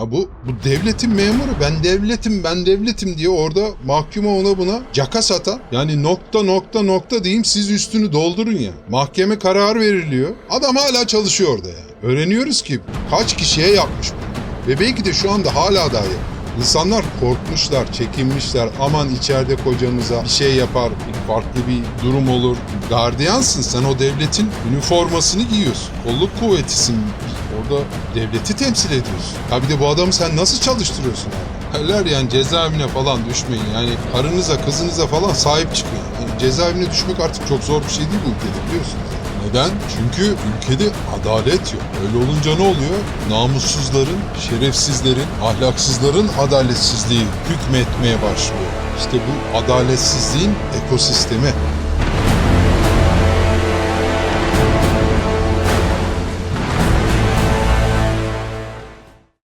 Ha bu bu devletin memuru ben devletim ben devletim diye orada mahkuma ona buna caka satan yani nokta nokta nokta diyeyim siz üstünü doldurun ya. Mahkeme karar veriliyor. Adam hala çalışıyor orada ya. Öğreniyoruz ki kaç kişiye yapmış bunu. Ve belki de şu anda hala daha yapıyor. İnsanlar korkmuşlar, çekinmişler. Aman içeride kocamıza bir şey yapar, bir farklı bir durum olur. Gardiyansın sen o devletin üniformasını giyiyorsun. Kolluk kuvvetisin. Orada devleti temsil ediyorsun. Ya bir de bu adamı sen nasıl çalıştırıyorsun? Derler yani cezaevine falan düşmeyin. Yani karınıza, kızınıza falan sahip çıkın. Yani cezaevine düşmek artık çok zor bir şey değil bu ülkede biliyorsunuz. Neden? Çünkü ülkede adalet yok. Öyle olunca ne oluyor? Namussuzların, şerefsizlerin, ahlaksızların adaletsizliği hükmetmeye başlıyor. İşte bu adaletsizliğin ekosistemi.